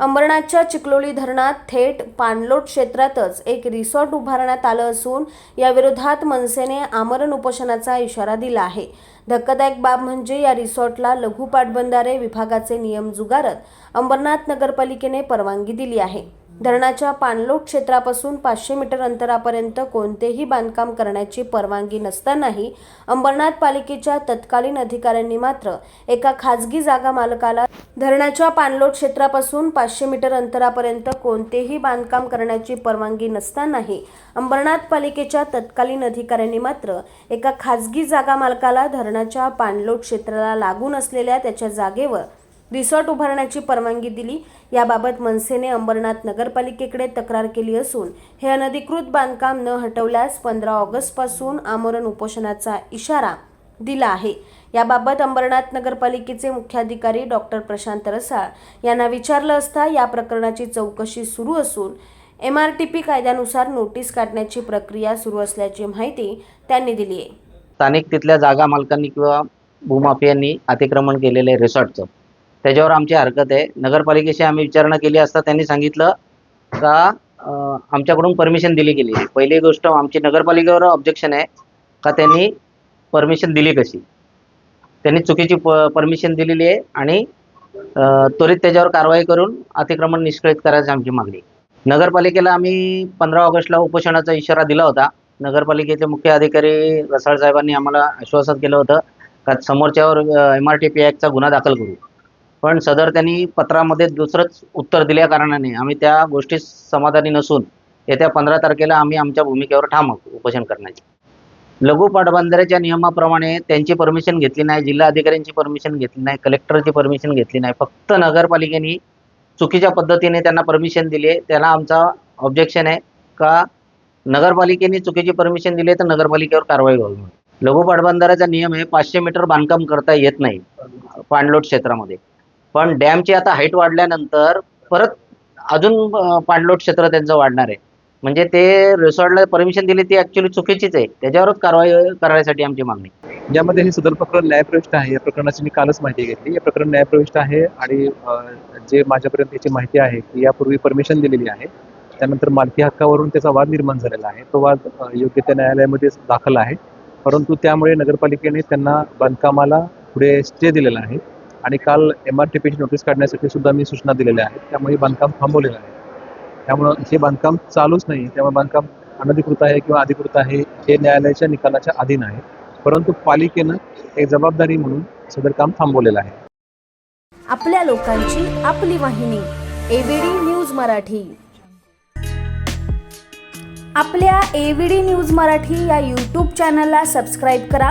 अंबरनाथच्या चिखलोली धरणात थेट पाणलोट क्षेत्रातच एक रिसॉर्ट उभारण्यात आलं असून याविरोधात मनसेने आमरण उपोषणाचा इशारा दिला आहे. धक्कादायक बाब म्हणजे या रिसॉर्टला लघु पाटबंधारे विभागाचे नियम जुगारत अंबरनाथ नगरपालिकेने परवानगी दिली आहे. धरणाच्या पाणलोट क्षेत्रापासून पाचशे मीटर अंतरापर्यंत कोणतेही बांधकाम करण्याची परवानगी नसतानाही अंबरनाथ पालिकेच्या तत्कालीन अधिकाऱ्यांनी मात्र एका खाजगी जागा मालकाला धरणाच्या पाणलोट क्षेत्रापासून पाचशे मीटर अंतरापर्यंत कोणतेही बांधकाम करण्याची परवानगी नसतानाही अंबरनाथ पालिकेच्या तत्कालीन अधिकाऱ्यांनी मात्र एका खाजगी जागा मालकाला धरणाच्या पाणलोट क्षेत्राला लागून असलेल्या त्याच्या जागेवर रिसॉर्ट उभारण्याची परवानगी दिली. याबाबत मनसेने अंबरनाथ नगरपालिकेकडे तक्रार केली असून हे अनधिकृत बांधकाम न हटवल्यास पंधरा ऑगस्टपासून आमरण उपोषणाचा इशारा दिला आहे. याबाबत अंबरनाथ नगरपालिकेचे मुख्याधिकारी डॉक्टर प्रशांत रसाळ यांना विचारलं असता या प्रकरणाची चौकशी सुरू असून एम आर टी पी कायद्यानुसार नोटीस काढण्याची प्रक्रिया सुरू असल्याची माहिती त्यांनी दिली आहे. स्थानिक तिथल्या जागा मालकांनी किंवा भूमाफियांनी अतिक्रमण केलेलं आहे रिसॉर्टचं. त्याच्यावर आमची हरकत आहे. नगरपालिकेशी आम्ही विचारणा केली असता त्यांनी सांगितलं का आमच्याकडून परमिशन दिली गेली. पहिली गोष्ट आमची नगरपालिकेवर ऑब्जेक्शन आहे का त्यांनी परमिशन दिली कशी? त्यांनी चुकीची प परमिशन दिलेली आहे आणि त्वरित त्याच्यावर कारवाई करून अतिक्रमण निष्कळीत करायची आमची मागणी नगरपालिकेला आम्ही पंधरा ऑगस्टला उपोषणाचा इशारा दिला होता. नगरपालिकेचे मुख्य अधिकारी रसाळ साहेबांनी आम्हाला आश्वासन केलं होतं का समोरच्यावर एम आर टी पी ॲक्टचा गुन्हा दाखल करू. पण सदर त्यांनी पत्रामध्ये दुसरंच उत्तर दिल्या कारणाने आम्ही त्या गोष्टी समाधानी नसून येत्या पंधरा तारखेला आम्ही आमच्या भूमिकेवर ठाम उपोषण करण्याचे. लघु पाटबंधाऱ्याच्या नियमाप्रमाणे त्यांची परमिशन घेतली नाही जिल्हा अधिकाऱ्यांची परमिशन घेतली नाही कलेक्टरची परमिशन घेतली नाही. फक्त नगरपालिकेने चुकीच्या पद्धतीने त्यांना परमिशन दिली आहे. त्याला आमचा ऑब्जेक्शन आहे का? नगरपालिकेने चुकीची परमिशन दिली तर नगरपालिकेवर कारवाई व्हावी म्हणून. लघु पाटबंधाऱ्याचा नियम आहे पाचशे मीटर बांधकाम करता येत नाही पाणलोट क्षेत्रामध्ये. पण डॅमची आता हाईट वाढल्यानंतर परत अजून पाणलोट क्षेत्र त्यांचं वाढणार आहे. म्हणजे ते रिसॉर्टला परमिशन दिली ती ऍक्च्युली चुकीचीच आहे. त्याच्यावरच कारवाई करण्यासाठी आमची मागणी. ज्यामध्ये हे सदर प्रकरण न्यायप्रविष्ट आहे या प्रकरणाची मी कालच माहिती घेतली. हे प्रकरण न्यायप्रविष्ट आहे आणि जे माझ्यापर्यंत याची माहिती आहे की यापूर्वी परमिशन दिलेली आहे. त्यानंतर मालकी हक्कावरून त्याचा वाद निर्माण झालेला आहे. तो वाद योग्य त्या न्यायालयामध्ये दाखल आहे. परंतु त्यामुळे नगरपालिकेने त्यांना बांधकामाला पुढे स्टे दिलेला आहे. आणि काल एम आर टी पीची नोटीस काढण्यासाठी सुद्धा मी सूचना दिलेल्या आहेत. त्यामुळे बांधकाम थांबवलेलं आहे. त्यामुळं हे बांधकाम चालूच नाही. त्यामुळे बांधकाम अनधिकृत आहे किंवा अधिकृत आहे हे न्यायालयाच्या निकालाच्या अधीन आहे. परंतु पालिकेनं एक जबाबदारी म्हणून सदर काम थांबवलेलं आहे. आपल्या लोकांची आपली वाहिनी एबीडी न्यूज मराठी. आपल्या एबीडी न्यूज मराठी या यूट्यूब चॅनलला सबस्क्राईब करा.